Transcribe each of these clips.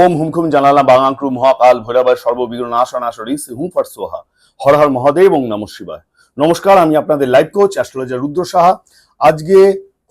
ওম হুমখুম জানালা বাঙাঙ্ক্রু মহাকাল ভৈরবার সর্ববিঘ্ন নাশনাশরী hmm for সোহা। হর হর মহাদেব এবং নম শিবায়। নমস্কার, আমি আপনাদের live coach, astrologer Rudra Saha. আজকে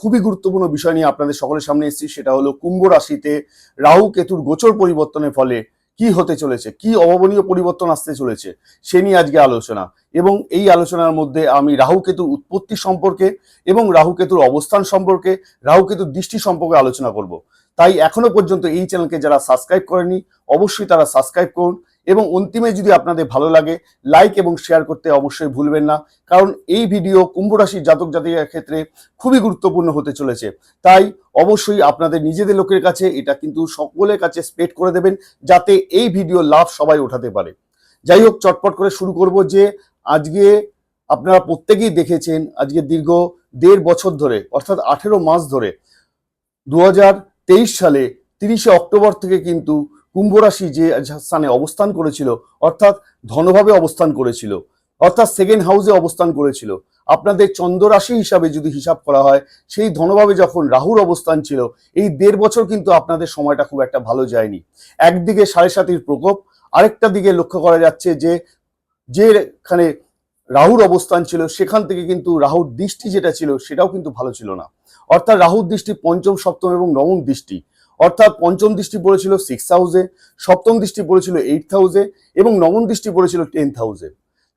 খুবই গুরুত্বপূর্ণ বিষয় নিয়ে আপনাদের সকলের সামনে এসেছি, সেটা হলো কুম্ভ রাশিতে রাহু কেতুর গোচর পরিবর্তনের ফলে কি হতে চলেছে, কি অভাবনীয় পরিবর্তন আসতে চলেছে, সে নিয়ে আজকে আলোচনা। এবং এই আলোচনার মধ্যে আমি রাহু কেতুর উৎপত্তি সম্পর্কে এবং রাহু কেতুর অবস্থান সম্পর্কে, রাহু কেতুর দৃষ্টি সম্পর্কে আলোচনা করব। তাই এখনও পর্যন্ত এই চ্যানেলকে যারা সাবস্ক্রাইব করেনি, অবশ্যই তারা সাবস্ক্রাইব করুন এবং অন্তিমে যদি আপনাদের ভালো লাগে লাইক এবং শেয়ার করতে অবশ্যই ভুলবেন না, কারণ এই ভিডিও কুম্ভ রাশির জাতক জাতিকার ক্ষেত্রে খুবই গুরুত্বপূর্ণ হতে চলেছে। তাই অবশ্যই আপনাদের নিজেদের লোকের কাছে এটা কিন্তু সকলের কাছে স্প্রেড করে দেবেন, যাতে এই ভিডিও লাভ সবাই ওঠাতে পারে। যাই হোক, চটপট করে শুরু করব যে আজকে আপনারা প্রত্যেকেই দেখেছেন, আজকে দীর্ঘ দেড় বছর ধরে, অর্থাৎ আঠেরো মাস ধরে দু হাজার সালে তিরিশে অক্টোবর থেকে কিন্তু কুম্ভ রাশি যে স্থানে অবস্থান করেছিল, অর্থাৎ ধনভাবে অবস্থান করেছিল, অর্থাৎ সেকেন্ড হাউসে অবস্থান করেছিল, আপনাদের চন্দ্র রাশি হিসাবে যদি হিসাব করা হয়, সেই ধনভাবে যখন রাহুর অবস্থান ছিল, এই দেড় বছর কিন্তু আপনাদের সময়টা খুব একটা ভালো যায়নি। একদিকে সাড়ে সাতির প্রকোপ, আরেকটা দিকে লক্ষ্য করা যাচ্ছে যে যেখানে রাহুর অবস্থান ছিল, সেখান থেকে কিন্তু রাহুর দৃষ্টি যেটা ছিল, সেটাও কিন্তু ভালো ছিল না। অর্থাৎ রাহুর দৃষ্টি পঞ্চম, সপ্তম এবং নবম দৃষ্টি। অর্থাৎ পঞ্চম দৃষ্টি পড়েছিল সিক্স হাউসে সপ্তম দৃষ্টি পড়েছিল এইট হাউসে এবং নবম দৃষ্টি পড়েছিল টেন্থ হাউসে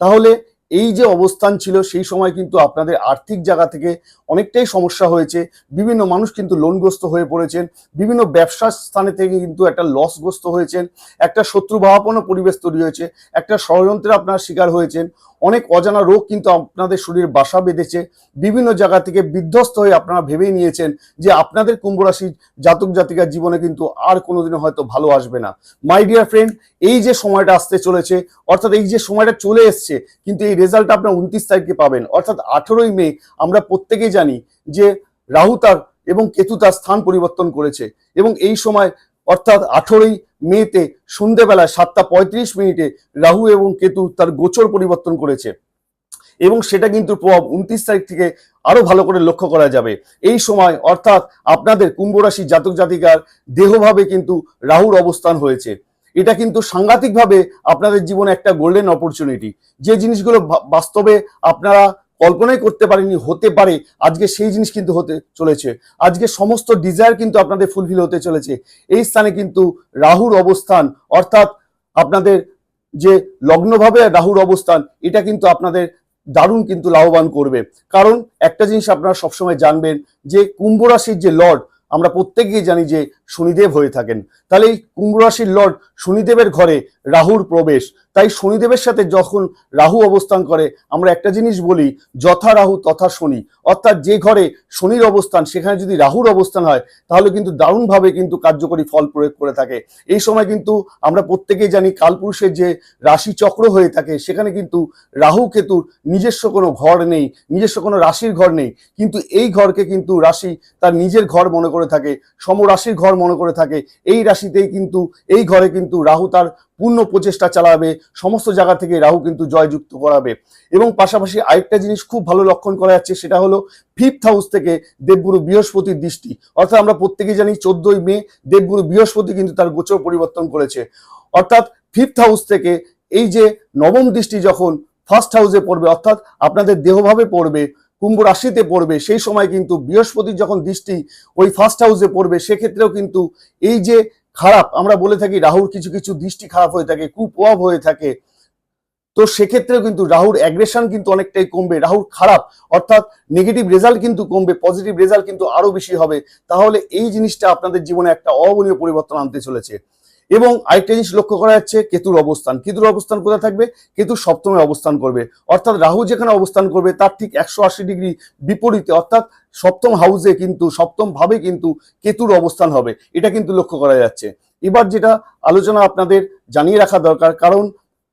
তাহলে এই যে অবস্থান ছিল, সেই সময় কিন্তু আপনাদের আর্থিক জায়গা থেকে অনেকটাই সমস্যা হয়েছে। বিভিন্ন মানুষ কিন্তু লোনগ্রস্ত হয়ে পড়েছেন। বিভিন্ন ব্যবসার স্থানে থেকে কিন্তু একটা লসগ্রস্ত হয়েছেন। একটা শত্রুভাবাপন্ন পরিবেশ তৈরি হয়েছে। একটা ষড়যন্ত্রে আপনার শিকার হয়েছেন। অনেক অজানা রোগ কিন্তু আপনাদের শরীরে বাসা বেঁধেছে। বিভিন্ন জায়গা থেকে বিধ্বস্ত হয়ে আপনারা ভেবেই নিয়েছেন যে আপনাদের কুম্ভ রাশির জাতক জাতিকার জীবনে কিন্তু আর কোনোদিনও হয়তো ভালো আসবে না। মাই ডিয়ার ফ্রেন্ড এই যে সময়টা আসতে চলেছে, অর্থাৎ এই যে সময়টা চলে এসছে, কিন্তু এই রেজাল্ট আপনার উনত্রিশ তারিখে পাবেন। অর্থাৎ আঠেরোই মে আমরা প্রত্যেকেই জানি যে রাহু তার এবং কেতু তার স্থান পরিবর্তন করেছে। এবং এই সময় অর্থাৎ আঠেরোই মেতে সন্ধেবেলায় সাতটা পঁয়ত্রিশ মিনিটে রাহু এবং কেতু তার গোচর পরিবর্তন করেছে। এবং সেটা কিন্তু প্রভাব উনত্রিশ তারিখ থেকে আরও ভালো করে লক্ষ্য করা যাবে। এই সময় অর্থাৎ আপনাদের কুম্ভ রাশি জাতক জাতিকার দেহভাবে কিন্তু রাহুর অবস্থান হয়েছে। এটা কিন্তু সাংঘাতিকভাবে আপনাদের জীবনে একটা গোল্ডেন অপরচুনিটি যে জিনিসগুলো বাস্তবে আপনারা কল্পনাই করতে পারেনি হতে পারে, আজকে সেই জিনিস কিন্তু হতে চলেছে। আজকে সমস্ত ডিজায়ার কিন্তু আপনাদের ফুলফিল হতে চলেছে। এই স্থানে কিন্তু রাহুর অবস্থান, অর্থাৎ আপনাদের যে লগ্নভাবে রাহুর অবস্থান, এটা কিন্তু আপনাদের দারুণ কিন্তু লাভবান করবে। কারণ একটা জিনিস আপনারা সবসময় জানবেন যে কুম্ভ রাশির যে লর্ড আমরা প্রত্যেকেই জানি যে শনিদেব হয়ে থাকেন। তাহলে এই কুম্ভ রাশির লর্ড শনিদেবের ঘরে রাহুর প্রবেশ তাই শনিদেবের সাথে যখন রাহু অবস্থান করে, আমরা একটা জিনিস বলি, যথা রাহু তথা শনি। অর্থাৎ যে ঘরে শনির অবস্থান, সেখানে যদি রাহুর অবস্থান হয়, তাহলে কিন্তু দারুণভাবে কিন্তু কার্যকরী ফল প্রয়োগ করে থাকে। এই সময় কিন্তু আমরা প্রত্যেকেই জানি, কালপুরুষের যে রাশি চক্র হয়ে থাকে, সেখানে কিন্তু রাহু কেতুর নিজস্ব কোনো ঘর নেই, নিজস্ব কোনো রাশির ঘর নেই। কিন্তু এই ঘরকে কিন্তু রাশি তার নিজের ঘর মনে করে থাকে, সমরাশির ঘর মনে করে থাকে। এই রাশিতেই কিন্তু, এই ঘরে কিন্তু রাহু তার পূর্ণ প্রচেষ্টা চালাবে, সমস্ত জায়গা থেকে রাহু কিন্তু জয়যুক্ত করাবে। এবং পাশাপাশি আরেকটা জিনিস খুব ভালো লক্ষণ করা যাচ্ছে, সেটা হলো ফিফথ হাউস থেকে দেবগুরু বৃহস্পতির দৃষ্টি। অর্থাৎ আমরা প্রত্যেকেই জানি চোদ্দই মে দেবগুরু বৃহস্পতি কিন্তু তার গোচর পরিবর্তন করেছে। অর্থাৎ ফিফথ হাউস থেকে এই যে নবম দৃষ্টি যখন ফার্স্ট হাউসে পড়বে, অর্থাৎ আপনাদের দেহভাবে পড়বে, কুম্ভ রাশিতে পড়বে, সেই সময় কিন্তু বৃহস্পতির যখন দৃষ্টি ওই ফার্স্ট হাউসে পড়বে, সেক্ষেত্রেও কিন্তু এই যে খারাপ। আমরা বলে থাকি রাহুর কিছু কিছু দৃষ্টি খারাপ হয়ে থাকে কুপ্রভাব হয়ে থাকে। তো সেক্ষেত্রেও কিন্তু রাহুর অ্যাগ্রেশন কিন্তু অনেকটাই কমবে। রাহুর খারাপ, অর্থাৎ নেগেটিভ রেজাল্ট কিন্তু কমবে পজিটিভ রেজাল্ট কিন্তু আরও বেশি হবে। তাহলে এই জিনিসটা আপনাদের জীবনে একটা অবনীয় পরিবর্তন আনতে চলেছে। এবং আরেকটা জিনিস লক্ষ্য করা যাচ্ছে, কেতুর অবস্থান। কেতুর অবস্থান কোথায় থাকবে? কেতু সপ্তমে অবস্থান করবে। অর্থাৎ রাহু যেখানে অবস্থান করবে, তার ঠিক একশো আশি ডিগ্রি বিপরীতে, অর্থাৎ সপ্তম হাউসে কিন্তু, সপ্তম ভাবে কিন্তু কেতুর অবস্থান হবে। এটা কিন্তু লক্ষ্য করা যাচ্ছে। এবার যেটা আলোচনা আপনাদের জানিয়ে রাখা দরকার, কারণ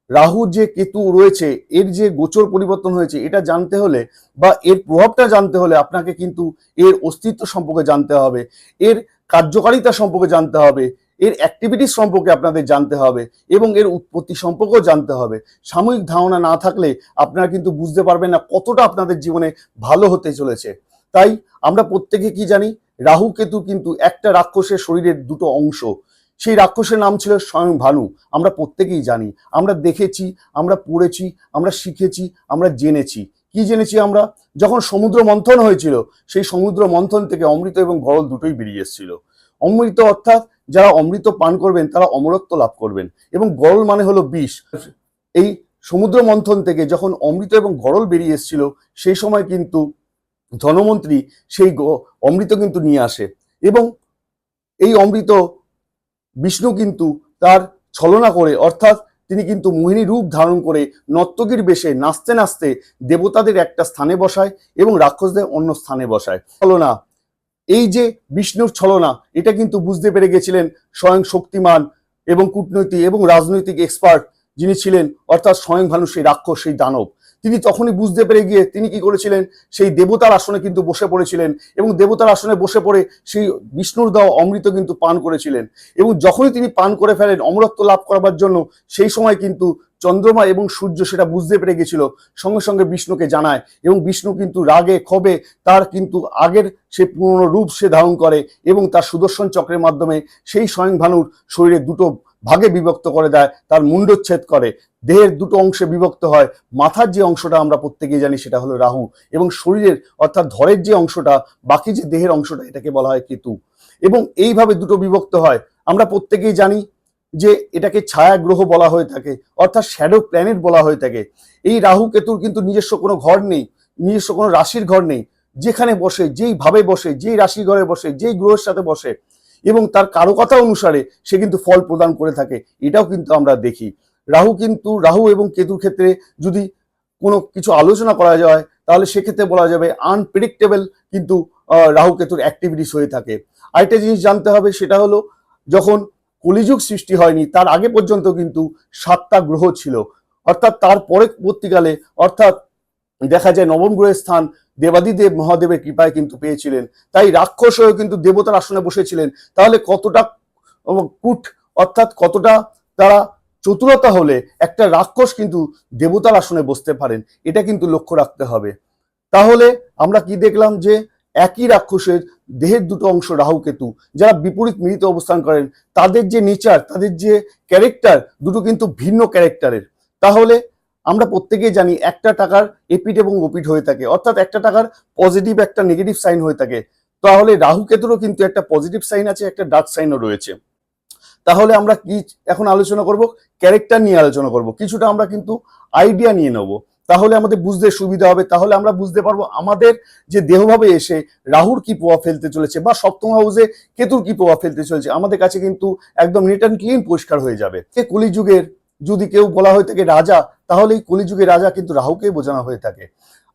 রাহু যে কেতু রয়েছে, এর যে গোচর পরিবর্তন হয়েছে, এটা জানতে হলে বা এর প্রভাবটা জানতে হলে আপনাকে কিন্তু এর অস্তিত্ব সম্পর্কে জানতে হবে। এর কার্যকারিতা সম্পর্কে জানতে হবে। এর অ্যাক্টিভিটিস সম্পর্কে আপনাদের জানতে হবে এবং এর উৎপত্তি সম্পর্কেও জানতে হবে। সাময়িক ধারণা না থাকলে আপনারা কিন্তু বুঝতে পারবেন না কতটা আপনাদের জীবনে ভালো হতে চলেছে। তাই আমরা প্রত্যেকে কি জানি, রাহু কেতু কিন্তু একটা রাক্ষসের শরীরের দুটো অংশ। সেই রাক্ষসের নাম ছিল স্বয়ং ভানু। আমরা প্রত্যেকেই জানি। আমরা দেখেছি, আমরা পড়েছি, আমরা শিখেছি, আমরা জেনেছি। কি জেনেছি আমরা? যখন সমুদ্র মন্থন হয়েছিল, সেই সমুদ্র মন্থন থেকে অমৃত এবং গরল দুটোই বেরিয়ে এসেছিল। অমৃত অর্থাৎ যারা অমৃত পান করবেন, তারা অমরত্ব লাভ করবেন। এবং গরল মানে হলো বিষ। এই সমুদ্র মন্থন থেকে যখন অমৃত এবং গরল বেরিয়ে এসেছিল, সেই সময় কিন্তু ধনমন্ত্রী সেই অমৃত কিন্তু নিয়ে আসে। এবং এই অমৃত বিষ্ণু কিন্তু তার ছলনা করে, অর্থাৎ তিনি কিন্তু মোহিনী রূপ ধারণ করে নর্তকীর বেশে নাচতে নাচতে দেবতাদের একটা স্থানে বসায় এবং রাক্ষসদের অন্য স্থানে বসায়। ছলনা এই যে বিষ্ণুর ছলনা, এটা কিন্তু বুঝতে পেরে গেছিলেন স্বয়ং শক্তিমান এবং কূটনৈতিক এবং রাজনৈতিক এক্সপার্ট যিনি ছিলেন, অর্থাৎ স্বয়ং ভানু সেই রাক্ষস, সেই দানব। তিনি তখনই বুঝতে পেরে গিয়ে তিনি কি করেছিলেন, সেই দেবতার আসনে কিন্তু বসে পড়েছিলেন এবং দেবতার আসনে বসে পড়ে সেই বিষ্ণুর দেওয়া অমৃত কিন্তু পান করেছিলেন। এবং যখনই তিনি পান করে ফেলেন, অমরত্ব লাভ করবার জন্য সেই সময় কিন্তু চন্দ্রমা এবং সূর্য সেটা বুঝতে পেরে গেছিল। সঙ্গে সঙ্গে বিষ্ণুকে জানায় এবং বিষ্ণু কিন্তু রাগে, ক্ষোভে তার কিন্তু আগের সে পুরনো রূপ সে ধারণ করে এবং তার সুদর্শন চক্রের মাধ্যমে সেই স্বয়ং ভানুর শরীরে দুটো ভাগে বিভক্ত করে দেয়, তার মুন্ডচ্ছেদ করে। দেহের দুটো অংশে বিভক্ত হয়, মাথার যে অংশটা আমরা প্রত্যেকেই জানি সেটা হলো রাহু এবং শরীরের অর্থাৎ ধরের যে অংশটা, বাকি যে দেহের অংশটা এটাকে বলা হয় কেতু। এবং এইভাবে দুটো বিভক্ত হয়, আমরা প্রত্যেকেই জানি যে এটাকে ছায়া গ্রহ বলা হয়ে থাকে, অর্থাৎ শ্যাডো প্ল্যানেট বলা হয়ে থাকে। এই রাহু কেতুর কিন্তু নিজস্ব কোনো ঘর নেই, নিজস্ব কোনো রাশির ঘর নেই, যেখানে বসে, যেই ভাবে বসে, যেই রাশি ঘরে বসে, যেই গ্রহের সাথে বসে এবং তার কারকতা অনুসারে সে কিন্তু ফল প্রদান করে থাকে, এটাও কিন্তু আমরা দেখি। রাহু কিন্তু, রাহু এবং কেতুর ক্ষেত্রে যদি কোনো কিছু আলোচনা করা যায়, তাহলে সেক্ষেত্রে বলা যাবে আনপ্রেডিক্টেবল কিন্তু রাহু কেতুর অ্যাক্টিভিটিস হয়ে থাকে। আরেকটা জিনিস জানতে হবে, সেটা হলো যখন কলিযুগ সৃষ্টি হয়নি, তার আগে পর্যন্ত কিন্তু সাতটা গ্রহ ছিল। অর্থাৎ তার পরবর্তীকালে, অর্থাৎ দেখা যায় নবম গ্রহের স্থান দেবাদিদেব মহাদেবের কৃপায় কিন্তু পেয়েছিলেন। তাই রাক্ষস হয়েও কিন্তু দেবতার আসনে বসেছিলেন। তাহলে কতটা কূট, অর্থাৎ কতটা তারা চতুরতা হলে একটা রাক্ষস কিন্তু দেবতার আসনে বসতে পারেন, এটা কিন্তু লক্ষ্য রাখতে হবে। তাহলে আমরা কি দেখলাম যে একই রাক্ষসের দেহের দুটো অংশ রাহু কেতু। যারা বিপরীত মিলিত অবস্থান করেন, তাদের যে নেচার তাদের যে ক্যারেক্টার দুটো কিন্তু ভিন্ন ক্যারেক্টারের তাহলে আমরা প্রত্যেকেই জানি একটা টাকার এপিট এবং ওপিট হয়ে থাকে। অর্থাৎ একটা টাকার পজিটিভ একটা নেগেটিভ সাইন হয়ে থাকে। তাহলে রাহু কেতুরও কিন্তু একটা পজিটিভ সাইন আছে, একটা ডার্ক সাইনও রয়েছে। তাহলে আমরা কি এখন আলোচনা করব? ক্যারেক্টার নিয়ে আলোচনা করব। কিছুটা আমরা কিন্তু আইডিয়া নিয়ে নেব। তাহলে আমাদের বুঝতে সুবিধা হবে, তাহলে আমরা বুঝতে পারব আমাদের যে দেহভাবে এসে রাহুর কি প্রভাব ফেলতে চলেছে বা সপ্তম হাউসে কেতুর কি প্রভাব ফেলতে চলেছে, আমাদের কাছে কিন্তু একদম নিট অ্যান্ড ক্লিন পরিষ্কার হয়ে যাবে। যে কলিযুগের, যদি কেউ বলা হয়ে থাকে রাজা, তাহলে এই কলিযুগের রাজা কিন্তু রাহুকেই বোঝানো হয়ে থাকে।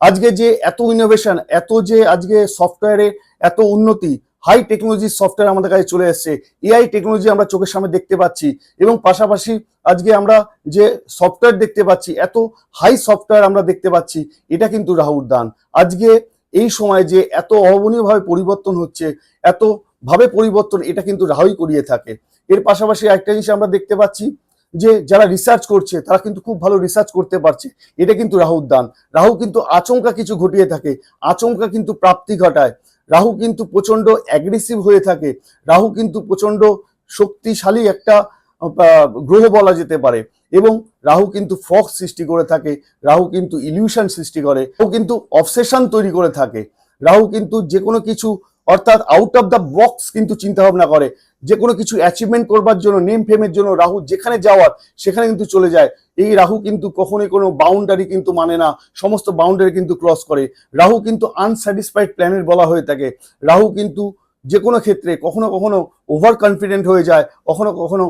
আজকে যে এত ইনোভেশন এত যে আজকে সফটওয়্যারে এত উন্নতি হাই টেকনোলজির সফটওয়্যার আমাদের কাছে চলে এসছে। এআই টেকনোলজি আমরা চোখের সামনে দেখতে পাচ্ছি এবং পাশাপাশি আজকে আমরা যে সফটওয়্যার দেখতে পাচ্ছি, এত হাই সফটওয়্যার আমরা দেখতে পাচ্ছি, এটা কিন্তু রাহুর দান। আজকে এই সময় যে এত অভাবনীয়ভাবে পরিবর্তন হচ্ছে এত ভাবে পরিবর্তন, এটা কিন্তু রাহুই করিয়ে থাকে। এর পাশাপাশি একটা জিনিস আমরা দেখতে পাচ্ছি যে যারা রিসার্চ করছে, তারা কিন্তু খুব ভালো রিসার্চ করতে পারছে, এটা কিন্তু রাহুর দান। রাহু কিন্তু আচমকা কিছু ঘটিয়ে থাকে, আচমকা কিন্তু প্রাপ্তি ঘটায়। রাহু কিন্তু প্রচণ্ড অ্যাগ্রেসিভ হয়ে থাকে। রাহু কিন্তু প্রচণ্ড শক্তিশালী একটা গ্রহ বলা যেতে পারে। এবং রাহু কিন্তু ফক্স সৃষ্টি করে থাকে, রাহু কিন্তু ইলিউশন সৃষ্টি করে ও কিন্তু অবসেশন তৈরি করে থাকে। রাহু কিন্তু যে কোনো কিছু অর্থাৎ আউট অফ দ্য বক্স কিন্তু চিন্তা ভাবনা করে। যে কোনো কিছু অ্যাচিভমেন্ট করবার জন্য নেম ফেমের জন্য, রাহু যেখানে যাওয়ার, সেখানে কিন্তু চলে যায়। এই রাহু কিন্তু কখনোই কোনো বাউন্ডারি কিন্তু মানে না। সমস্ত বাউন্ডারি কিন্তু ক্রস করে। রাহু কিন্তু আনস্যাটিসফাইড প্ল্যানেট বলা হয়ে থাকে। রাহু কিন্তু যে কোনো ক্ষেত্রে কখনো কখনো ওভার কনফিডেন্ট হয়ে যায়। কখনো কখনো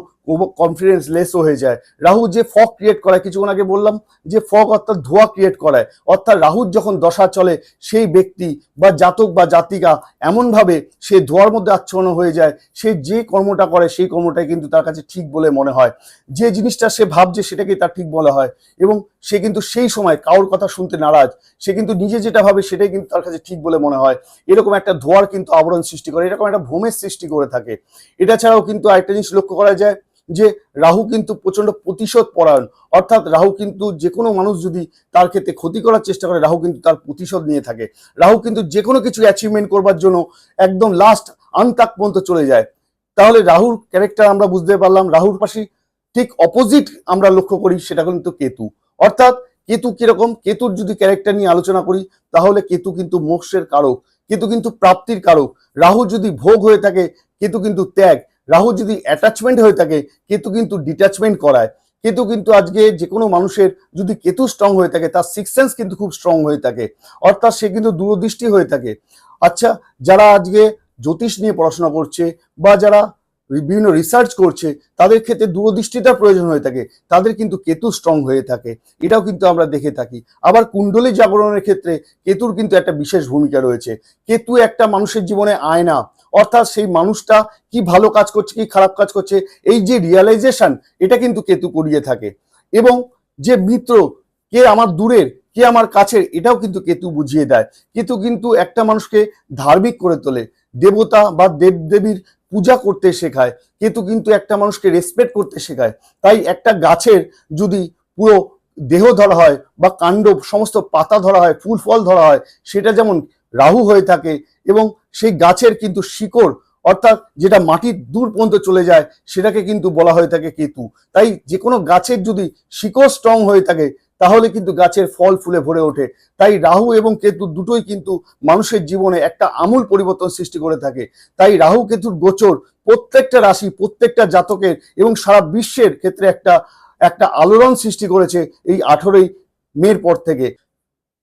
কনফিডেন্স লেসও হয়ে যায়। রাহু যে ফগ ক্রিয়েট করায়, কিছুক্ষণ আগে বললাম যে ফগ অর্থাৎ ধোঁয়া ক্রিয়েট করায়, অর্থাৎ রাহুর যখন দশা চলে, সেই ব্যক্তি বা জাতক বা জাতিকা এমনভাবে সে ধোঁয়ার মধ্যে আচ্ছন্ন হয়ে যায়, সে যে কর্মটা করে সেই কর্মটাই কিন্তু তার কাছে ঠিক বলে মনে হয়। যে জিনিসটা সে ভাবছে সেটাকে তার ঠিক বলা হয় এবং সে কিন্তু সেই সময় কারোর কথা শুনতে নারাজ। সে কিন্তু নিজে যেটা ভাবে সেটাই কিন্তু তার কাছে ঠিক বলে মনে হয়। এরকম একটা ধোঁয়ার কিন্তু আবরণ সৃষ্টি করে, এরকম একটা ভূমের সৃষ্টি করে থাকে। এটা ছাড়াও কিন্তু আরেকটা জিনিস লক্ষ্য করা যায় যে রাহু কিন্তু প্রচণ্ড প্রতিশোধ পরায়ণ। অর্থাৎ রাহু কিন্তু যে কোনো মানুষ যদি তার ক্ষেত্রে ক্ষতি করার চেষ্টা করে, রাহু কিন্তু তার প্রতিশোধ নিয়ে থাকে। রাহু কিন্তু যে কোনো কিছু অ্যাচিভমেন্ট করবার জন্য একদম লাস্ট আনতাক পর্যন্ত চলে যায়। তাহলে রাহুর ক্যারেক্টার আমরা বুঝতে পারলাম, রাহুর পাশে ঠিক অপোজিট আমরা লক্ষ্য করি, সেটা কিন্তু কেতু। অর্থাৎ কেতু কীরকম? কেতুর যদি ক্যারেক্টার নিয়ে আলোচনা করি, তাহলে কেতু কিন্তু মোক্ষের কারক, কেতু কিন্তু প্রাপ্তির কারক। রাহু যদি ভোগ হয়ে থাকে, কেতু কিন্তু ত্যাগ। রাহু যদি অ্যাটাচমেন্ট হয়ে থাকে, কেতু কিন্তু ডিট্যাচমেন্ট করায়। কেতু কিন্তু আজকে যে কোনো মানুষের যদি কেতু স্ট্রং হয়ে থাকে, তার সিক্স সেন্স কিন্তু খুব স্ট্রং হয়ে থাকে। অর্থাৎ সে কিন্তু দূরদৃষ্টি হয়ে থাকে। আচ্ছা যারা আজকে জ্যোতিষ নিয়ে পড়াশোনা করছে বা যারা বিভিন্ন রিসার্চ করছে, তাদের ক্ষেত্রে দূরদৃষ্টিটা প্রয়োজন হয়ে থাকে, তাদের কিন্তু কেতু স্ট্রং হয়ে থাকে, এটাও কিন্তু আমরা দেখে থাকি। আবার কুণ্ডলী জাগরণের ক্ষেত্রে কেতুর কিন্তু একটা বিশেষ ভূমিকা রয়েছে। কেতু একটা মানুষের জীবনে আয়না, অর্থাৎ সেই মানুষটা কি ভালো কাজ করছে, কি খারাপ কাজ করছে, এই যে রিয়ালাইজেশন এটা কিন্তু কেতু করিয়ে থাকে। এবং যে মিত্র, কে আমার দূরের, কে আমার কাছের, এটাও কিন্তু কেতু বুঝিয়ে দেয়। কেতু কিন্তু একটা মানুষকে ধার্মিক করে তোলে। দেবতা বা দেবদেবীর পূজা করতে শেখায় কেতু কিন্তু একটা মানুষকে রেসপেক্ট করতে শেখায়। তাই একটা গাছের যদি পুরো দেহ ধরা হয় বা কাণ্ড সমস্ত পাতা ধরা হয়, ফুল ফল ধরা হয়, সেটা যেমন রাহু হয়ে থাকে এবং সেই গাছের কিন্তু শিকড় অর্থাৎ যেটা মাটির দূর পর্যন্ত চলে যায়, সেটাকে কিন্তু বলা হয়ে থাকে কেতু। তাই যে কোনো গাছের যদি শিকড় স্ট্রং হয়ে থাকে তাহলে কিন্তু গাছের ফল ফুলে ভরে ওঠে। তাই রাহু এবং কেতু দুটোই কিন্তু মানুষের জীবনে একটা আমূল পরিবর্তন সৃষ্টি করে থাকে। তাই রাহু কেতুর গোচর প্রত্যেকটা রাশি, প্রত্যেকটা জাতকের এবং সারা বিশ্বের ক্ষেত্রে একটা একটা আলোড়ন সৃষ্টি করেছে এই আঠেরোই মের পর থেকে।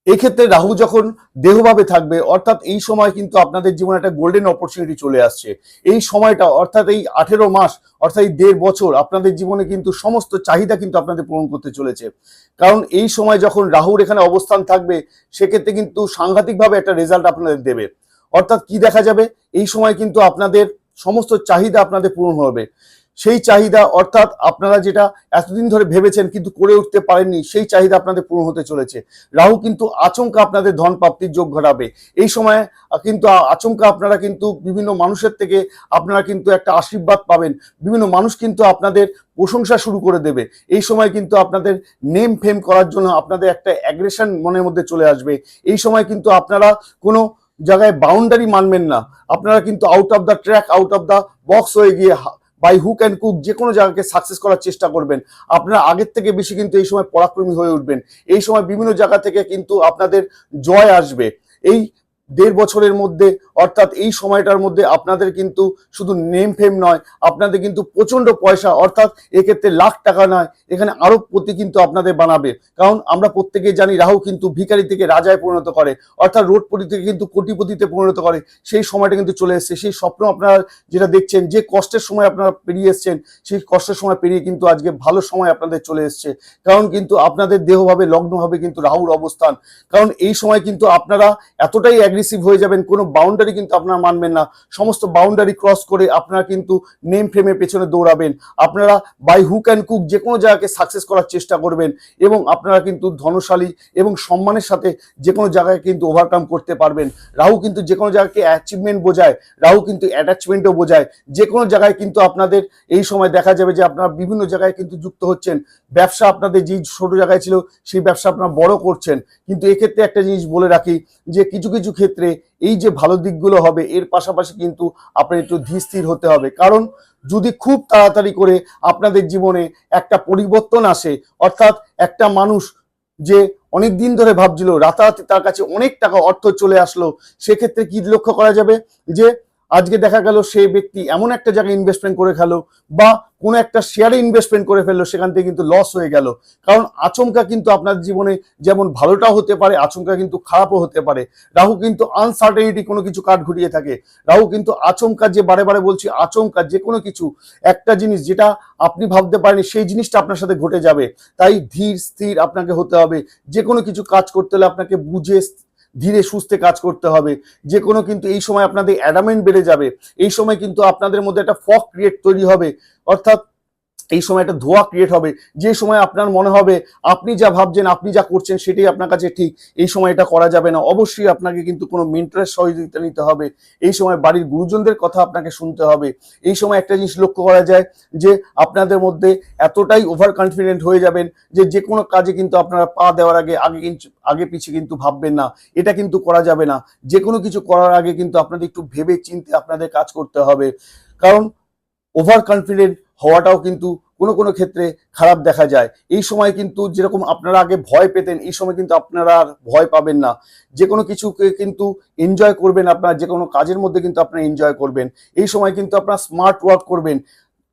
এক্ষেত্রে রাহু যখন দেহভাবে থাকবে, অর্থাৎ এই সময় কিন্তু আপনাদের জীবনে একটা গোল্ডেন অপরচুনিটি চলে আসছে। এই সময়টা, অর্থাৎ এই আঠেরো মাস, অর্থাৎ এই দেড় বছর, আপনাদের জীবনে কিন্তু সমস্ত চাহিদা কিন্তু আপনাদের পূরণ করতে চলেছে। কারণ এই সময় যখন রাহুর এখানে অবস্থান থাকবে, সেক্ষেত্রে কিন্তু সাংঘাতিকভাবে একটা রেজাল্ট আপনাদের দেবে। অর্থাৎ কি দেখা যাবে? এই সময় কিন্তু আপনাদের সমস্ত চাহিদা আপনাদের পূরণ হবে। সেই চাহিদা, অর্থাৎ আপনারা যেটা এতদিন ধরে ভেবেছেন কিন্তু করে উঠতে পারেননি, সেই চাহিদা আপনাদের পূরণ হতে চলেছে। রাহু কিন্তু আচমকা আপনাদের ধন প্রাপ্তির যোগ ঘটাবে। এই সময় কিন্তু আচমকা আপনারা কিন্তু বিভিন্ন মানুষের থেকে আপনারা কিন্তু একটা আশীর্বাদ পাবেন। বিভিন্ন মানুষ কিন্তু আপনাদের প্রশংসা শুরু করে দেবে। এই সময় কিন্তু আপনাদের নেম ফেম করার জন্য আপনাদের একটা অ্যাগ্রেশন মনের মধ্যে চলে আসবে। এই সময় কিন্তু আপনারা কোনো জায়গায় বাউন্ডারি মানবেন না। আপনারা কিন্তু out of the track out of the box হয়ে গিয়ে বাই হুক অ্যান্ড কুক যে কোনো জায়গাকে সাকসেস করার চেষ্টা করবেন। আপনারা আগের থেকে বেশি কিন্তু এই সময় পরাক্রমী হয়ে উঠবেন। এই সময় বিভিন্ন জায়গা থেকে কিন্তু আপনাদের জয় আসবে। এই দেড় বছরের মধ্যে, অর্থাৎ এই সময়টার মধ্যে আপনাদের কিন্তু শুধু নেম ফেম নয়, আপনাদের কিন্তু প্রচণ্ড পয়সা, অর্থাৎ এক্ষেত্রে লাখ টাকা নয়, এখানে আরও প্রতি কিন্তু আপনাদের বানাবে। কারণ আমরা প্রত্যেকে জানি রাহু কিন্তু ভিখারি থেকে রাজায় পরিণত করে, অর্থাৎ রোডপতি থেকে কিন্তু কোটিপতিতে পরিণত করে, সেই সময়টা কিন্তু চলে এসছে। সেই স্বপ্ন আপনারা যেটা দেখছেন, যে কষ্টের সময় আপনারা পেরিয়ে এসছেন, সেই কষ্টের সময় পেরিয়ে কিন্তু আজকে ভালো সময় আপনাদের চলে এসছে। কারণ কিন্তু আপনাদের দেহভাবে, লগ্নভাবে কিন্তু রাহুর অবস্থান। কারণ এই সময় কিন্তু আপনারা এতটাই অ্যাগ্রেসিভ হয়ে যাবেন, কোনো বাউন্ডারি কিন্তু আপনারা মানবেন না। সমস্ত বাউন্ডারি ক্রস করে আপনারা কিন্তু নেম ফ্রেমের পেছনে দৌড়াবেন। আপনারা বাই হুক অ্যান্ড কুক যে কোনো জায়গাকে সাকসেস করার চেষ্টা করবেন এবং আপনারা কিন্তু ধনশালী এবং সম্মানের সাথে যে কোনো জায়গায় কিন্তু ওভারকাম করতে পারবেন। রাহু কিন্তু যে কোনো জায়গাকে অ্যাচিভমেন্ট বোঝায়, রাহু কিন্তু অ্যাটাচমেন্টও বোঝায়। যে কোনো জায়গায় কিন্তু আপনাদের এই সময় দেখা যাবে যে আপনারা বিভিন্ন জায়গায় কিন্তু যুক্ত হচ্ছেন। ব্যবসা আপনাদের যেই ছোট জায়গায় ছিল, সেই ব্যবসা আপনারা বড় করছেন। কিন্তু এক্ষেত্রে একটা জিনিস বলে রাখি যে কিছু কিছু ক্ষেত্রে এই যে ভালো দিকগুলো হবে, এর পাশাপাশি কিন্তু আপনার একটু ধীর হতে হবে। কারণ যদি খুব তাড়াতাড়ি করে আপনাদের জীবনে একটা পরিবর্তন আসে, অর্থাৎ একটা মানুষ যে অনেক দিন ধরে ভাবছিল, রাতারাতি তার কাছে অনেক টাকা অর্থ চলে আসলো, সেক্ষেত্রে কি লক্ষ্য করা যাবে? যে আজকে দেখা গেল সেই ব্যক্তি এমন একটা জায়গায় ইনভেস্টমেন্ট করে খেলো বা কোনো একটা শেয়ারে ইনভেস্টমেন্ট করে ফেলল, সেখান থেকে কিন্তু লস হয়ে গেল। কারণ আচমকা কিন্তু আপনার জীবনে যেমন ভালোটাও হতে পারে, আচমকা কিন্তু খারাপও হতে পারে। রাহু কিন্তু আনসার্টেনিটি কোনো কিছু কাঠ ঘুরিয়ে থাকে। রাহু কিন্তু আচমকা যে বারে বারে বলছি, আচমকা যে কোনো কিছু, একটা জিনিস যেটা আপনি ভাবতে পারেন সেই জিনিসটা আপনার সাথে ঘটে যাবে। তাই ধীর, স্থির আপনাকে হতে হবে। যে কোনো কিছু কাজ করতে হলে আপনাকে বুঝে ধীরে সুস্থে কাজ করতে হবে। যে কোনো কিন্তু এই সময় আপনাদের অ্যাডামেন্ট বেড়ে যাবে। এই সময় কিন্তু আপনাদের মধ্যে একটা ফক ক্রিয়েট তৈরি হবে। অর্থাৎ এই সময় একটা ধোয়া ক্রিয়েট হবে। যে সময় আপনার মনে হবে আপনি যা ভাবছেন, আপনি যা করছেন সেটাই আপনার কাছে ঠিক, এই সময় এটা করা যাবে না। অবশ্যই আপনাকে কিন্তু কোনো মেন্টারের সহযোগিতা নিতে হবে। এই সময় বাড়ির গুরুজনদের কথা আপনাকে শুনতে হবে। এই সময় একটা জিনিস লক্ষ্য করা যায় যে আপনাদের মধ্যে এতটাই ওভার কনফিডেন্ট হয়ে যাবেন যে যে কোনো কাজে কিন্তু আপনারা পা দেওয়ার আগে আগে কিন্তু আগে পিছিয়ে কিন্তু ভাববেন না। এটা কিন্তু করা যাবে না। যে কোনো কিছু করার আগে কিন্তু আপনাদের একটু ভেবে চিন্তে আপনাদের কাজ করতে হবে। কারণ ওভার কনফিডেন্ট হওয়াটাও কিন্তু কোনো কোনো ক্ষেত্রে খারাপ দেখা যায়। এই সময় কিন্তু যেরকম আপনারা আগে ভয় পেতেন, এই সময় কিন্তু আপনারা আর ভয় পাবেন না। যে কোনো কিছুকে কিন্তু এনজয় করবেন আপনারা যে কোনো কাজের মধ্যে কিন্তু আপনারা এনজয় করবেন। এই সময় কিন্তু আপনারা স্মার্ট ওয়ার্ক করবেন।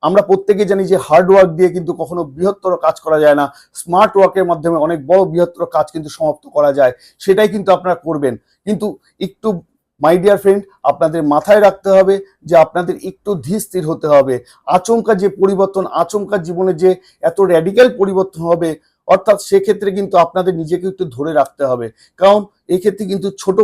আমরা প্রত্যেকে জানি যে হার্ড ওয়ার্ক দিয়ে কিন্তু কখনো বৃহত্তর কাজ করা যায় না। স্মার্ট ওয়ার্কের মাধ্যমে অনেক বড় বৃহত্তর কাজ কিন্তু সমাপ্ত করা যায়। সেটাই কিন্তু আপনারা করবেন। কিন্তু একটু মাই ডিয়ার ফ্রেন্ড আপনাদের মাথায় রাখতে হবে যে আপনাদের একটু ধীর হতে হবে। আচমকা যে পরিবর্তন, আচমকা জীবনে যে এত র্যাডিক্যাল পরিবর্তন হবে, অর্থাৎ সেক্ষেত্রে কিন্তু আপনাদের নিজেকে একটু ধরে রাখতে হবে। কারণ এক্ষেত্রে কিন্তু ছোট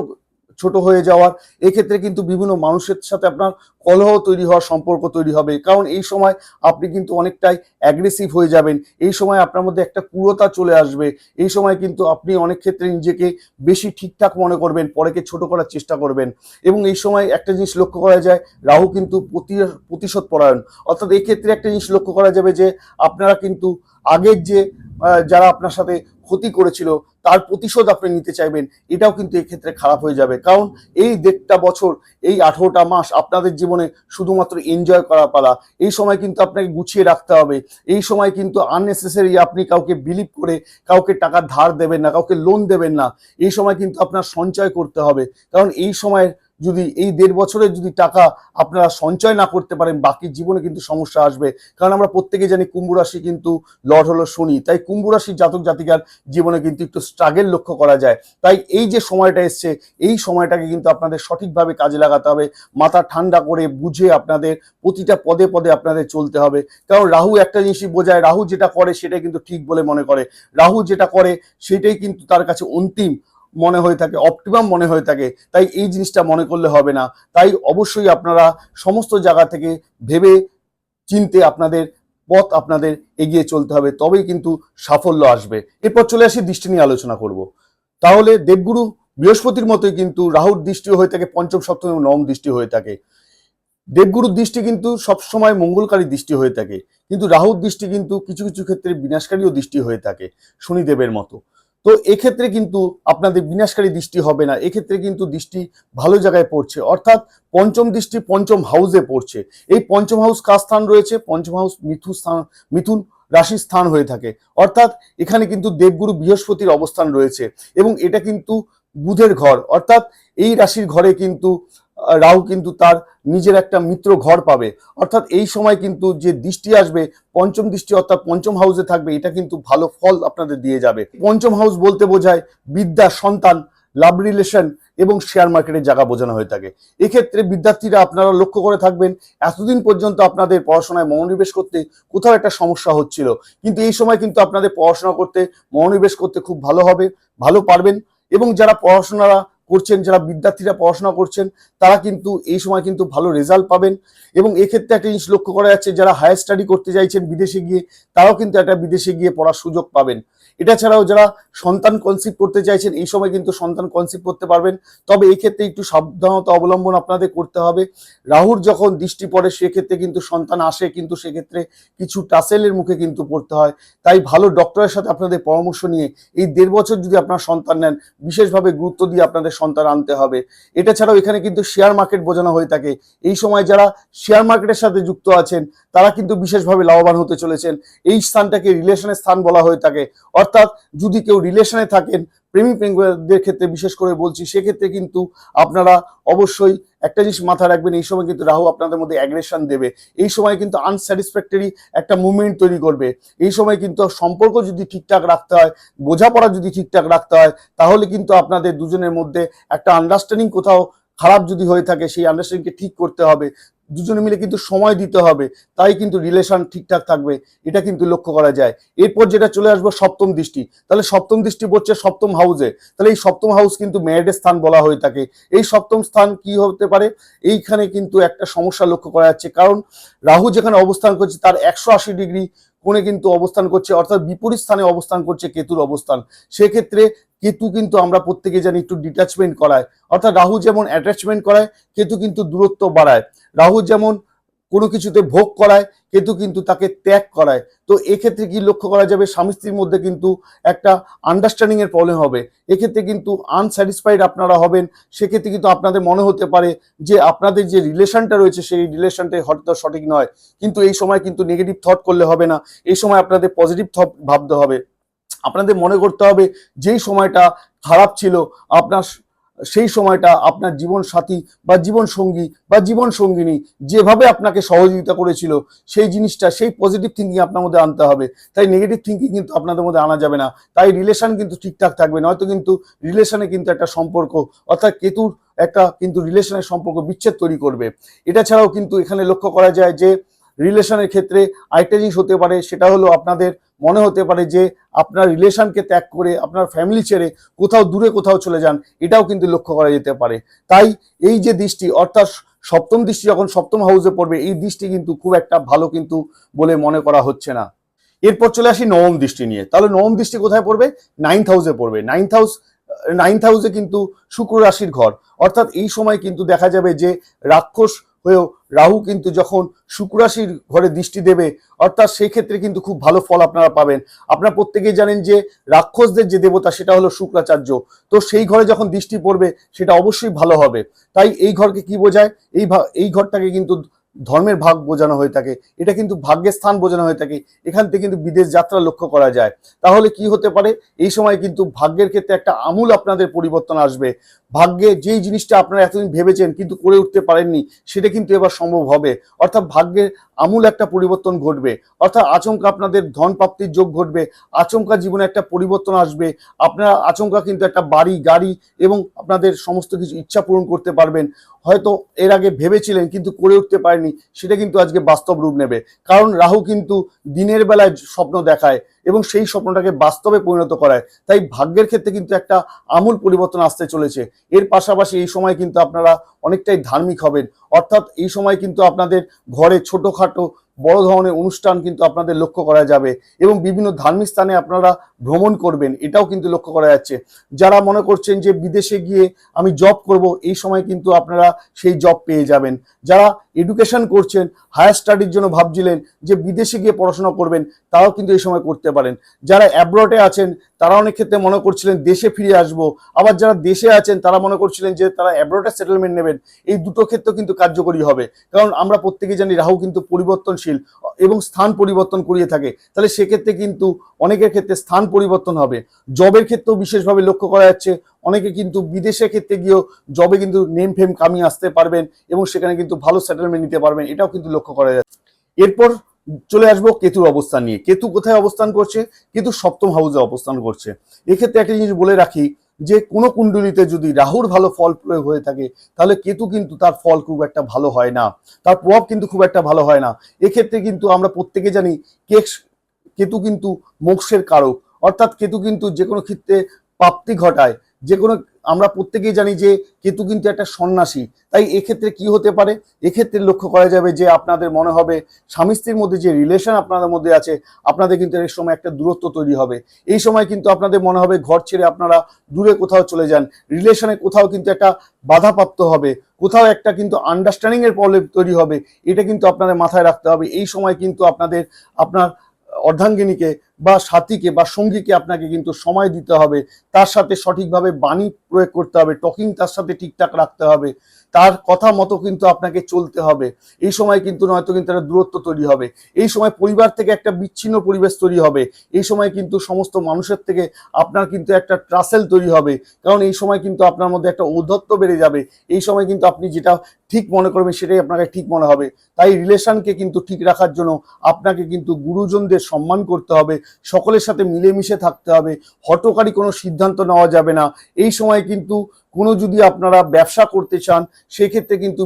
ছোট হয়ে যাওয়ার, এক্ষেত্রে কিন্তু বিভিন্ন মানুষের সাথে আপনার কলহ তৈরি হওয়ার সম্পর্ক তৈরি হবে। কারণ এই সময় আপনি কিন্তু অনেকটাই অ্যাগ্রেসিভ হয়ে যাবেন। এই সময় আপনার মধ্যে একটা কুড়তা চলে আসবে। এই সময় কিন্তু আপনি অনেক ক্ষেত্রে নিজেকে বেশি ঠিকঠাক মনে করবেন, পরেকে ছোট করার চেষ্টা করবেন। এবং এই সময় একটা জিনিস লক্ষ্য করা যায়, রাহু কিন্তু প্রতি- প্রতিশোধ পরায়ণ। অর্থাৎ এক্ষেত্রে একটা জিনিস লক্ষ্য করা যাবে যে, আপনারা কিন্তু আগের যে যারা আপনার সাথে ক্ষতি করেছিল, তার প্রতিশোধ আপনি নিতে চাইবেন, এটাও কিন্তু এক্ষেত্রে খারাপ হয়ে যাবে। কারণ এই দেড়টা বছর, এই আঠেরোটা মাস আপনাদের জীবনে শুধুমাত্র এনজয় করা পালা। এই সময় কিন্তু আপনাকে গুছিয়ে রাখতে হবে। এই সময় কিন্তু আননেসেসারি আপনি কাউকে বিলিভ করে, কাউকে টাকা ধার দেবেন না, কাউকে লোন দেবেন না। এই সময় কিন্তু আপনার সঞ্চয় করতে হবে। কারণ এই সময় যদি এই দেড় বছরের যদি টাকা আপনারা সঞ্চয় না করতে পারেন, বাকি জীবনে কিন্তু সমস্যা আসবে। কারণ আমরা প্রত্যেকে জানি কুম্ভ রাশি কিন্তু লর্ড হলো শনি। তাই কুম্ভ রাশির জাতক জাতিকার জীবনে কিন্তু একটু স্ট্রাগেল লক্ষ্য করা যায়। তাই এই যে সময়টা এসছে, এই সময়টাকে কিন্তু আপনাদের সঠিকভাবে কাজে লাগাতে হবে। মাথা ঠান্ডা করে বুঝে আপনাদের প্রতিটা পদে পদে আপনাদের চলতে হবে। কারণ রাহু একটা জিনিসই বোঝায়, রাহু যেটা করে সেটাই কিন্তু ঠিক বলে মনে করে। রাহু যেটা করে সেটাই কিন্তু তার কাছে অন্তিম। মনে হয়ে থাকে অপটিমাম মনে হয়ে থাকে, তাই এই জিনিসটা মনে করলে হবে না। তাই অবশ্যই আপনারা সমস্ত জায়গা থেকে ভেবে চিনতে আপনাদের পথ আপনাদের এগিয়ে চলতে হবে, তবেই কিন্তু সাফল্য আসবে। এরপর চলে আসি দৃষ্টি নিয়ে আলোচনা করব। তাহলে দেবগুরু বৃহস্পতির মতোই কিন্তু রাহুর দৃষ্টি হয়ে থাকে, পঞ্চম, সপ্তম এবং নবম দৃষ্টি হয়ে থাকে। দেবগুরুর দৃষ্টি কিন্তু সবসময় মঙ্গলকারী দৃষ্টি হয়ে থাকে, কিন্তু রাহুর দৃষ্টি কিন্তু কিছু কিছু ক্ষেত্রে বিনাশকারীও দৃষ্টি হয়ে থাকে, শনিদেবের মতো। তো এক্ষেত্রে কিন্তু আপনাদের বিনাশকারী দৃষ্টি হবে না। এক্ষেত্রে কিন্তু দৃষ্টি ভালো জায়গায় পড়ছে। অর্থাৎ পঞ্চম দৃষ্টি পঞ্চম হাউসে পড়ছে। এই পঞ্চম হাউস কার স্থান রয়েছে? পঞ্চম হাউস মিথুন স্থান, মিথুন রাশির স্থান হয়ে থাকে। অর্থাৎ এখানে কিন্তু দেবগুরু বৃহস্পতির অবস্থান রয়েছে। এবং এটা কিন্তু বুধের ঘর। অর্থাৎ এই রাশির ঘরে কিন্তু রাহু কিন্তু তার নিজের একটা মিত্র ঘর পাবে। অর্থাৎ এই সময় কিন্তু যে দৃষ্টি আসবে, পঞ্চম দৃষ্টি অর্থাৎ পঞ্চম হাউসে থাকবে, এটা কিন্তু ভালো ফল আপনাদের দিয়ে যাবে। পঞ্চম হাউস বলতে বোঝায় বিদ্যা, সন্তান লাভ রিলেশন এবং শেয়ার মার্কেটের জায়গা বোঝানো হয়ে থাকে। এক্ষেত্রে বিদ্যার্থীরা আপনারা লক্ষ্য করে থাকবেন, এতদিন পর্যন্ত আপনাদের পড়াশোনায় মনোনিবেশ করতে কোথাও একটা সমস্যা হচ্ছিল। কিন্তু এই সময় কিন্তু আপনাদের পড়াশোনা করতে, মনোনিবেশ করতে খুব ভালো হবে, ভালো পারবেন এবং যারা পড়াশোনা করছেন, যারা বিদ্যার্থীরা পড়াশোনা করছেন, তারা কিন্তু এই সময় কিন্তু ভালো রেজাল্ট পাবেন। এবং এক্ষেত্রে একটা জিনিস লক্ষ্য করা যাচ্ছে, যারা হায়ার স্টাডি করতে চাইছেন বিদেশে গিয়ে, তারাও কিন্তু একটা বিদেশে গিয়ে পড়ার সুযোগ পাবেন। এটা ছাড়াও যারা সন্তান কনসিভ করতে চাইছেন, এই সময় কিন্তু সন্তান কনসিভ করতে পারবেন। তবে এই ক্ষেত্রে একটু সাবধানতা অবলম্বন আপনাদের করতে হবে। রাহুর যখন দৃষ্টি পড়ে, সেক্ষেত্রে কিন্তু সন্তান আসে, কিন্তু সেক্ষেত্রে কিছু টাসেলের মুখে কিন্তু পড়তে হয়। তাই ভালো ডক্টরের সাথে আপনাদের পরামর্শ নিয়ে এই দেড় বছর যদি আপনার সন্তান নেন, বিশেষভাবে গুরুত্ব দিয়ে আপনাদের সন্তান আনতে হবে। এটা ছাড়াও এখানে কিন্তু শেয়ার মার্কেট বোঝানো হয়ে থাকে। এই সময় যারা শেয়ার মার্কেটের সাথে যুক্ত আছেন তারা কিন্তু বিশেষভাবে লাভবান হতে চলেছেন। এই স্থানটাকে রিলেশনের স্থান বলা হয়ে থাকে। অর্থাৎ যদি কেউ রিলেশনে থাকেন, প্রেমী প্রেমিকদের ক্ষেত্রে বিশেষ করে বলছি, সেক্ষেত্রে কিন্তু আপনারা অবশ্যই একটা জিনিস মাথায় রাখবেন, এই সময় কিন্তু রাহু আপনাদের মধ্যে অ্যাগ্রেশন দেবে। এই সময় কিন্তু আনস্যাটিসফ্যাক্টরি একটা মুভমেন্ট তৈরি করবে। এই সময় কিন্তু সম্পর্ক যদি ঠিকঠাক রাখতে হয়, বোঝাপড়া যদি ঠিকঠাক রাখতে হয়, তাহলে কিন্তু আপনাদের দুজনের মধ্যে একটা আন্ডারস্ট্যান্ডিং কোথাও খারাপ যদি হয়ে থাকে, সেই আন্ডারস্ট্যান্ডিংকে ঠিক করতে হবে। দুজনে মিলে কিন্তু সময় দিতে হবে, তাই কিন্তু রিলেশন ঠিকঠাক থাকবে, এটা কিন্তু লক্ষ্য করা যায়। এরপর যেটা চলে আসবে, সপ্তম দৃষ্টি। তাহলে সপ্তম দৃষ্টি পড়ছে সপ্তম হাউসে তাহলে এই সপ্তম হাউস কিন্তু মেয়েদের স্থান বলা হয়ে থাকে। এই সপ্তম স্থান কি হতে পারে? এইখানে কিন্তু একটা সমস্যা লক্ষ্য করা যাচ্ছে। কারণ রাহু যেখানে অবস্থান করছে, তার একশো আশি ডিগ্রি কোণে কিন্তু অবস্থান করছে, অর্থাৎ বিপরীত স্থানে অবস্থান করছে কেতুর অবস্থান। সেক্ষেত্রে কেতু কিন্তু আমরা প্রত্যেকে জানি একটু ডিট্যাচমেন্ট করায়। অর্থাৎ রাহু যেমন অ্যাটাচমেন্ট করায়, কেতু কিন্তু দূরত্ব বাড়ায়। রাহু যেমন কোনো কিছুতে ভোগ করায়, কেতু কিন্তু তাকে ত্যাগ করায়। তো এক্ষেত্রে কি লক্ষ্য করা যাবে? স্বামী স্ত্রীর মধ্যে কিন্তু একটা আন্ডারস্ট্যান্ডিং এর প্রবলেম হবে। এক্ষেত্রে কিন্তু আনস্যাটিসফাইড আপনারা হবেন। সেক্ষেত্রে কিন্তু আপনাদের মনে হতে পারে যে আপনাদের যে রিলেশনটা রয়েছে, সেই রিলেশনটা হয়তো সঠিক নয়। কিন্তু এই সময় কিন্তু নেগেটিভ থট করলে হবে না। এই সময় আপনাদের পজিটিভ থট ভাবতে হবে। আপনাদের মনে করতে হবে যেই সময়টা খারাপ ছিল, আপনার সেই সময়টা আপনার জীবন সাথী বা জীবন সঙ্গী বা জীবন সঙ্গিনী যেভাবে আপনাকে সহযোগিতা করেছিল, সেই জিনিসটা, সেই পজিটিভ থিঙ্কিং আপনার মধ্যে আনতে হবে। তাই নেগেটিভ থিঙ্কিং কিন্তু আপনাদের মধ্যে আনা যাবে না। তাই রিলেশন কিন্তু ঠিকঠাক থাকবে নয়তো কিন্তু রিলেশনে কিন্তু একটা সম্পর্ক, অর্থাৎ কেতুর একটা কিন্তু রিলেশনের সম্পর্ক বিচ্ছেদ তৈরি করবে। এটা ছাড়াও কিন্তু এখানে লক্ষ্য করা যায় যে রিলেশনের ক্ষেত্রে আরেকটা জিনিস হতে পারে, সেটা হলো আপনাদের মনে হতে পারে যে আপনার রিলেশনকে ত্যাগ করে, আপনার ফ্যামিলি ছেড়ে কোথাও দূরে কোথাও চলে যান, এটাও কিন্তু লক্ষ্য করা যেতে পারে। তাই এই যে দৃষ্টি, অর্থাৎ সপ্তম দৃষ্টি যখন সপ্তম হাউসে পড়বে, এই দৃষ্টি কিন্তু খুব একটা ভালো কিন্তু বলে মনে করা হচ্ছে না। এরপর চলে আসি নবম দৃষ্টি নিয়ে। তাহলে নবম দৃষ্টি কোথায় পড়বে? নাইন্থ হাউসে পড়বে। নাইন্থ হাউস নাইন্থ হাউসে কিন্তু শুক্র রাশির ঘর। অর্থাৎ এই সময় কিন্তু দেখা যাবে যে রাক্ষস হয়েও রাহু কিন্তু যখন শুক্রাশির ঘরে দৃষ্টি দেবে, অর্থাৎ সেই ক্ষেত্রে কিন্তু খুব ভালো ফল আপনারা পাবেন। আপনারা প্রত্যেকেই জানেন যে রাক্ষসদের যে দেবতা সেটা হলো শুক্রাচার্য। তো সেই ঘরে যখন দৃষ্টি পড়বে, সেটা অবশ্যই ভালো হবে। তাই এই ঘরকে কি বোঝায়? এই এই ঘরটাকে কিন্তু ধর্মের ভাগ বোঝানো হয়ে থাকে। এটা কিন্তু ভাগ্যের স্থান বোঝানো হয়ে থাকে। এখান থেকে কিন্তু বিদেশ যাত্রা লক্ষ্য করা যায়। তাহলে কি হতে পারে? এই সময় কিন্তু ভাগ্যের ক্ষেত্রে একটা আমূল আপনাদের পরিবর্তন আসবে। ভাগ্যে যেই জিনিসটা আপনারা এতদিন ভেবেছেন কিন্তু করে উঠতে পারেননি, সেটা কিন্তু এবার সম্ভব হবে। অর্থাৎ ভাগ্যে আমূল একটা পরিবর্তন ঘটবে। অর্থাৎ আচমকা আপনাদের ধন প্রাপ্তির যোগ ঘটবে। আচমকা জীবনে একটা পরিবর্তন আসবে। আপনারা আচমকা কিন্তু একটা বাড়ি, গাড়ি এবং আপনাদের সমস্ত কিছু ইচ্ছা পূরণ করতে পারবেন। হয়তো এর আগে ভেবেছিলেন কিন্তু করে উঠতে পারেনি সেটা কিন্তু আজকে বাস্তব রূপ নেবে। কারণ রাহু কিন্তু দিনের বেলায় স্বপ্ন দেখায়। এবং সেই স্বপ্নটাকে বাস্তবে পরিণত করায়। তাই ভাগ্যের ক্ষেত্রে কিন্তু একটা আমূল পরিবর্তন আসতে চলেছে। এর পাশাপাশি এই সময় কিন্তু আপনারা অনেকটাই ধার্মিক হবেন। অর্থাৎ এই সময় কিন্তু আপনাদের ঘরে ছোটোখাটো বড় ধরনের অনুষ্ঠান কিন্তু আপনাদের লক্ষ্য করা যাবে এবং বিভিন্ন ধার্মিক স্থানে আপনারা ভ্রমণ করবেন, এটাও কিন্তু লক্ষ্য করা যাচ্ছে। যারা মনে করছেন যে বিদেশে গিয়ে আমি জব করব, এই সময় কিন্তু আপনারা সেই জব পেয়ে যাবেন। যারা এডুকেশন করছেন হায়ার স্টাডির জন্য ভাবছিলেন যে বিদেশে গিয়ে পড়াশোনা করবেন, তারাও কিন্তু এই সময় করতে পারেন। যারা অ্যাব্রডে আছেন, তারা অনেক ক্ষেত্রে মনে করছিলেন দেশে ফিরে আসব। আবার যারা দেশে আছেন, তারা মনে করছিলেন যে তারা অ্যাব্রডে সেটেলমেন্ট নেবেন। এই দুটো ক্ষেত্রে কিন্তু কার্যকরী হবে। কারণ আমরা প্রত্যেকেই জানি রাহু কিন্তু পরিবর্তনশীল এবং স্থান পরিবর্তন করিয়ে থাকে। তাহলে সেক্ষেত্রে কিন্তু অনেকের ক্ষেত্রে স্থান পরিবর্তন হবে। জবের ক্ষেত্রেও বিশেষভাবে লক্ষ্য করা যাচ্ছে। অনেকে কিন্তু বিদেশে ক্ষেত্রে গিয়েও জবে কিন্তু নেম ফেম কামিয়ে আসতে পারবেন এবং সেখানে কিন্তু ভালো সেটেলমেন্ট নিতে পারবেন, এটাও কিন্তু লক্ষ্য করা যাচ্ছে এরপর চলে আসব কেতুর অবস্থান নিয়ে। কেতু কোথায় অবস্থান করছে? কেতু সপ্তম হাউসে অবস্থান করছে। এক্ষেত্রে একটা জিনিস বলে রাখি যে, কোনো কুণ্ডলিতে যদি রাহুর ভালো ফল প্রয়োগ হয়ে থাকে, তাহলে কেতু কিন্তু তার ফল খুব একটা ভালো হয় না। তার প্রভাব কিন্তু খুব একটা ভালো হয় না। এক্ষেত্রে কিন্তু আমরা প্রত্যেকে জানি কেক কেতু কিন্তু মোক্ষের কারক। অর্থাৎ কেতু কিন্তু যে কোনো ক্ষেত্রে প্রাপ্তি ঘটায়। যে কোনো, আমরা প্রত্যেকেই জানি যে কেতু কিন্তু একটা সন্ন্যাসী। তাই এক্ষেত্রে কি হতে পারে? এক্ষেত্রে লক্ষ্য করা যাবে যে আপনাদের মনে হবে স্বামী স্ত্রীর মধ্যে যে রিলেশন আপনাদের মধ্যে আছে, আপনাদের কিন্তু এর সময় একটা দূরত্ব তৈরি হবে। এই সময় কিন্তু আপনাদের মনে হবে ঘর ছেড়ে আপনারা দূরে কোথাও চলে যান। রিলেশনে কোথাও কিন্তু একটা বাধাপ্রাপ্ত হবে। কোথাও একটা কিন্তু আন্ডারস্ট্যান্ডিংয়ের প্রবলেম তৈরি হবে। এটা কিন্তু আপনাদের মাথায় রাখতে হবে। এই সময় কিন্তু আপনাদের, আপনার অর্ধাঙ্গিনীকে বা সাথীকে বা সঙ্গীকে আপনাকে কিন্তু সময় দিতে হবে। তার সাথে সঠিকভাবে বাণী প্রয়োগ করতে হবে, টকিং তার সাথে ঠিকঠাক রাখতে হবে, তার কথা মতো কিন্তু আপনাকে চলতে হবে। এই সময় কিন্তু নয়তো কিন্তু একটা দূরত্ব তৈরি হবে। এই সময় পরিবার থেকে একটা বিচ্ছিন্ন পরিবেশ তৈরি হবে। এই সময় কিন্তু সমস্ত মানুষের থেকে আপনার কিন্তু একটা ট্রাসেল তৈরি হবে। কারণ এই সময় কিন্তু আপনার মধ্যে একটা ঔদ্ধত্য বেড়ে যাবে। এই সময় কিন্তু আপনি যেটা ঠিক মনে করবেন সেটাই আপনাকে ঠিক মনে হবে। তাই রিলেশনকে কিন্তু ঠিক রাখার জন্য আপনাকে কিন্তু গুরুজনদের সম্মান করতে হবে, সকলের সাথে মিলেমিশে থাকতে হবে হটকারী কোনো সিদ্ধান্ত নেওয়া যাবে না। এই সময় কিন্তু কোনো যদি আপনারা ব্যবসা করতে চান, সেক্ষেত্রে কিন্তু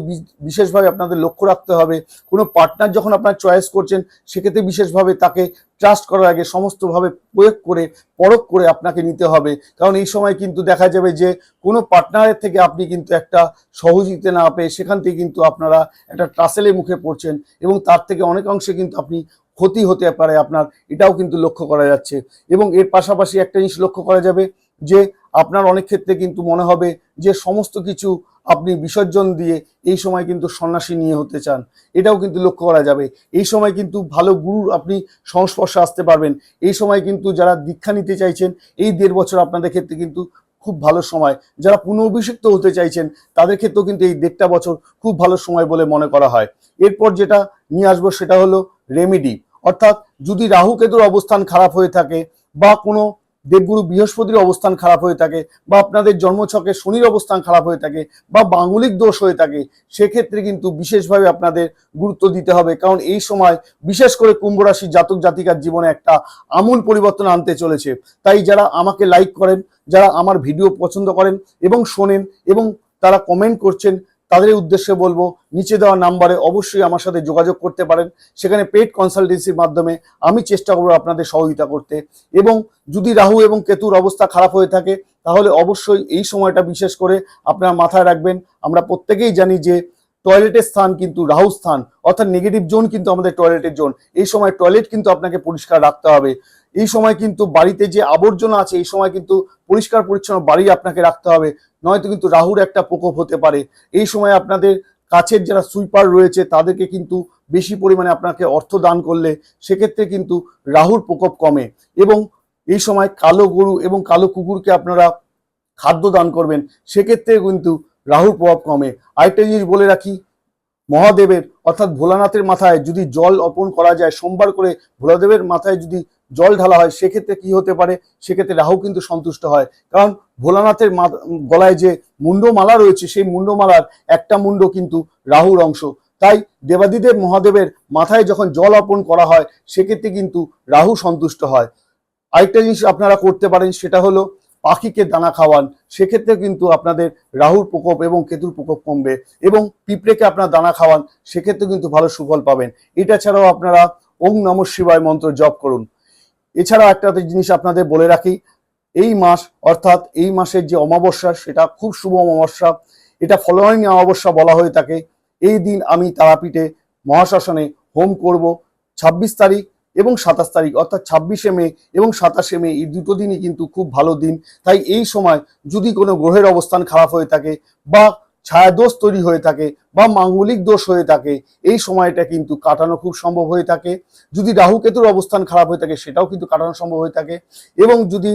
বিশেষভাবে আপনাদের লক্ষ্য রাখতে হবে। কোনো পার্টনার যখন আপনার চয়েস করছেন, সেক্ষেত্রে বিশেষভাবে তাকে ট্রাস্ট করার আগে সমস্তভাবে প্রয়োগ করে, পরখ করে আপনাকে নিতে হবে। কারণ এই সময় কিন্তু দেখা যাবে যে কোনো পার্টনারের থেকে আপনি কিন্তু একটা সহযোগিতা না পেয়ে সেখান থেকে কিন্তু আপনারা একটা ট্রাসেলের মুখে পড়ছেন এবং তার থেকে অনেক অংশে কিন্তু আপনি ক্ষতি হতে পারে আপনার। এটাও কিন্তু লক্ষ্য করা যাচ্ছে। এবং এর পাশাপাশি একটা জিনিস লক্ষ্য করা যাবে যে আপনার অনেক ক্ষেত্রে কিন্তু মনে হবে যে সমস্ত কিছু আপনি বিসর্জন দিয়ে এই সময় কিন্তু সন্ন্যাসী নিয়ে হতে চান। এটাও কিন্তু লক্ষ্য করা যাবে। এই সময় কিন্তু ভালো গুরুর আপনি সংস্পর্শে আসতে পারবেন। এই সময় কিন্তু যারা দীক্ষা নিতে চাইছেন, এই দেড় বছর আপনাদের ক্ষেত্রে কিন্তু খুব ভালো সময়। যারা পুনর্ভিষিক্ত হতে চাইছেন, তাদের ক্ষেত্রেও কিন্তু এই দেড়টা বছর খুব ভালো সময় বলে মনে করা হয়। এরপর যেটা নিয়ে আসব সেটা হলো রেমেডি। অর্থাৎ যদি রাহু কেতুর অবস্থান খারাপ হয়ে থাকে বা কোনো দেবগুরু বৃহস্পতির অবস্থান খারাপ হয়ে থাকে বা আপনাদের জন্মছকে শনির অবস্থান খারাপ হয়ে থাকে বা বাঙ্গুলিক দোষ হয়ে থাকে, সেক্ষেত্রে কিন্তু বিশেষভাবে আপনাদের গুরুত্ব দিতে হবে। কারণ এই সময় বিশেষ করে কুম্ভ রাশি জাতক জাতিকার জীবনে একটা আমূল পরিবর্তন আনতে চলেছে। তাই যারা আমাকে লাইক করেন, যারা আমার ভিডিও পছন্দ করেন এবং শোনেন এবং তারা কমেন্ট করছেন তাদের উদ্দেশ্যে বলব, নিচে দেওয়া নাম্বারে অবশ্যই আমার সাথে যোগাযোগ করতে পারেন। সেখানে পেড কনসালটেন্সির মাধ্যমে আমি চেষ্টা করব আপনাদের সহযোগিতা করতে। এবং যদি রাহু এবং কেতুর অবস্থা খারাপ হয়ে থাকে, তাহলে অবশ্যই এই সময়টা বিশেষ করে আপনারা মাথায় রাখবেন। আমরা প্রত্যেকেই জানি যে টয়লেটের স্থান কিন্তু রাহু স্থান, অর্থাৎ নেগেটিভ জোন কিন্তু আমাদের টয়লেটের জোন এই সময় টয়লেট কিন্তু আপনাকে পরিষ্কার রাখতে হবে। এই সময় কিন্তু বাড়িতে যে আবর্জনা আছে, এই সময় কিন্তু পরিষ্কার পরিচ্ছন্ন বাড়ি আপনাকে রাখতে হবে। নয়তো কিন্তু রাহুর একটা প্রকোপ হতে পারে। এই সময় আপনাদের কাছের যারা সুইপার রয়েছে, তাদেরকে কিন্তু বেশি পরিমাণে আপনাকে অর্থ দান করলে সেক্ষেত্রে কিন্তু রাহুর প্রকোপ কমে এবং এই সময় কালো গরু এবং কালো কুকুরকে আপনারা খাদ্য দান করবেন, সেক্ষেত্রে কিন্তু রাহুর প্রভাব কমে। আরেকটা জিনিস বলে রাখি মহাদেবের, অর্থাৎ ভোলানাথের মাথায় যদি জল অর্পণ করা যায়, সোমবার করে ভোলাদেবের মাথায় যদি জল ঢালা হয়, সেক্ষেত্রে কি হতে পারে? সেক্ষেত্রে রাহু কিন্তু সন্তুষ্ট হয়। কারণ ভোলানাথের গলায় যে মুন্ডমালা রয়েছে, সেই মুন্ডমালার একটা মুন্ড কিন্তু রাহুর অংশ। তাই দেবাদিদেব মহাদেবের মাথায় যখন জল অর্পণ করা হয়, সেক্ষেত্রে কিন্তু রাহু সন্তুষ্ট হয়। আরেকটা জিনিস আপনারা করতে পারেন, সেটা হলো পাখিকে দানা খাওয়ান সেক্ষেত্রে কিন্তু আপনাদের রাহুর প্রকোপ এবং কেতুর প্রকোপ কমবে এবং পিঁপড়েকে আপনার দানা খাওয়ান সেক্ষেত্রে কিন্তু ভালো সুফল পাবেন। এটা ছাড়াও আপনারা ওং নম শিবায় মন্ত্র জপ করুন। এছাড়া একটা জিনিস আপনাদের বলে রাখি, এই মাস অর্থাৎ এই মাসের যে অমাবস্যা, সেটা খুব শুভ অমাবস্যা। এটা ফলোয়িং অমাবস্যা বলা হয়ে থাকে। এই দিন আমি তারাপীঠে মহাশাসনে হোম করব। ছাব্বিশ তারিখ এবং সাতাশ তারিখ, অর্থাৎ ছাব্বিশে মে এবং সাতাশে মে, এই দুটো দিনই কিন্তু খুব ভালো দিন। তাই এই সময় যদি কোনো গ্রহের অবস্থান খারাপ হয়ে থাকে বা ছায়াদোষ তৈরি হয়ে থাকে বা মাঙ্গলিক দোষ হয়ে থাকে, এই সময়টা কিন্তু কাটানো খুব সম্ভব হয়ে থাকে। যদি রাহু কেতুর অবস্থান খারাপ হয়ে থাকে, সেটাও কিন্তু কাটানো সম্ভব হয়ে থাকে। এবং যদি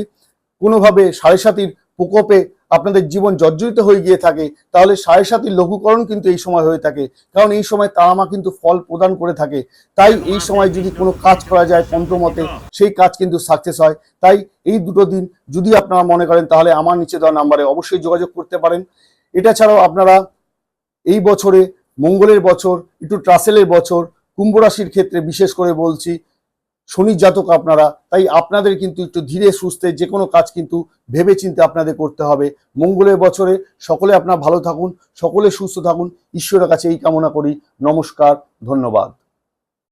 কোনোভাবে সাড়ে সাতির প্রকোপে আপনাদের জীবন জর্জরিত হয়ে গিয়ে থাকে, তাহলে সাড়ে সাতির লঘুকরণ কিন্তু এই সময় হয়ে থাকে। কারণ এই সময় তারা মা কিন্তু ফল প্রদান করে থাকে। তাই এই সময় যদি কোনো কাজ করা যায় তন্ত্রমতে সেই কাজ কিন্তু সাকসেস হয়। তাই এই দুটো দিন যদি আপনারা মনে করেন, তাহলে আমার নিচে দেওয়া নাম্বারে অবশ্যই যোগাযোগ করতে পারেন। এটা ছাড়াও আপনারা এই বছরে মঙ্গলের বছর, একটু ট্রাসেলের বছর, কুম্ভ রাশির ক্ষেত্রে বিশেষ করে বলছি শনি জাতক আপনারা, তাই আপনাদের কিন্তু একটু ধীরে সুস্থে যে কোনো কাজ কিন্তু ভেবে চিন্তে আপনাদের করতে হবে। মঙ্গলের বছরে সকলে আপনার ভালো থাকুন, সকলে সুস্থ থাকুন। ঈশ্বরের কাছে এই কামনা করি। নমস্কার, ধন্যবাদ।